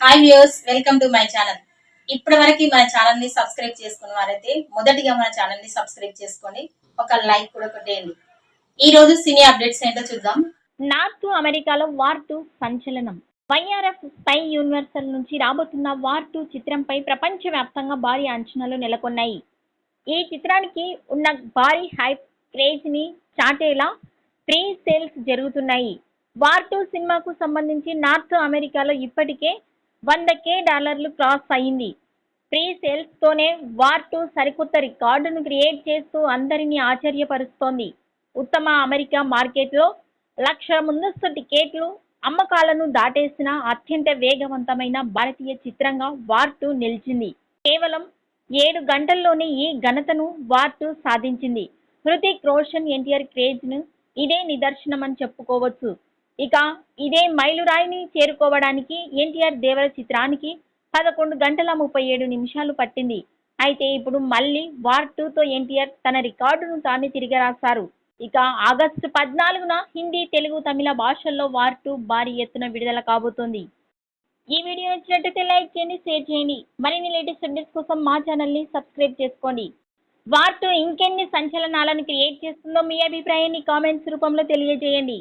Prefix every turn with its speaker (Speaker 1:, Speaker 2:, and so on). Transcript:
Speaker 1: Hi views welcome to my channel ఇప్పటి వరకు మన ఛానల్ని సబ్స్క్రైబ్ చేసుకున్న వారైతే మొదటిగా మన ఛానల్ని సబ్స్క్రైబ్ చేసుకొని ఒక లైక్ కూడా కొట్టేయండి. ఈ రోజు సినీ అప్డేట్స్ ఏంటో చూద్దాం.
Speaker 2: నార్త్ అమెరికాలో వార్ టూ సంచలనం. వైఆర్ఎఫ్ స్పై యూనివర్సల్ నుంచి రాబోతున్న వార్ టూ చిత్రంపై ప్రపంచవ్యాప్తంగా భారీ అంచనాలు నెలకొన్నాయి. ఈ చిత్రానికి ఉన్న భారీ హైప్ క్రేజ్ని చాటేలా ప్రీ సేల్స్ జరుగుతున్నాయి. వార్ టూ సినిమాకు సంబంధించి నార్త్ అమెరికాలో ఇప్పటికే వంద కే డాలర్లు క్రాస్ అయింది ప్రీ సేల్స్తోనే వార్ టూ సరికొత్త రికార్డును క్రియేట్ చేస్తూ అందరినీ ఆశ్చర్యపరుస్తోంది. ఉత్తమ అమెరికా మార్కెట్లో లక్ష ముందస్తు టికెట్లు అమ్మకాలను దాటేసిన అత్యంత వేగవంతమైన భారతీయ చిత్రంగా వార్ టూ నిలిచింది. కేవలం ఏడు గంటల్లోనే ఈ ఘనతను వార్ టూ సాధించింది. హృతిక్ రోషన్ ఎన్టీఆర్ క్రేజ్ను ఇదే నిదర్శనమని చెప్పుకోవచ్చు. ఇక ఇదే మైలురాయిని చేరుకోవడానికి ఎన్టీఆర్ దేవర చిత్రానికి పదకొండు గంటల ముప్పై ఏడు నిమిషాలు పట్టింది. అయితే ఇప్పుడు మళ్ళీ వార్ టూతో ఎన్టీఆర్ తన రికార్డును తానే తిరిగి రాశారు. ఇక ఆగస్టు పద్నాలుగున హిందీ తెలుగు తమిళ భాషల్లో వార్ టూ భారీ ఎత్తున విడుదల కాబోతుంది. ఈ వీడియో నచ్చినట్టయితే లైక్ చేయండి షేర్ చేయండి. మరిన్ని లేటెస్ట్ అప్డేట్స్ కోసం మా ఛానల్ని సబ్స్క్రైబ్ చేసుకోండి. వార్ టూ ఇంకెన్ని సంచలనాలను క్రియేట్ చేస్తుందో మీ అభిప్రాయాన్ని కామెంట్స్ రూపంలో తెలియజేయండి.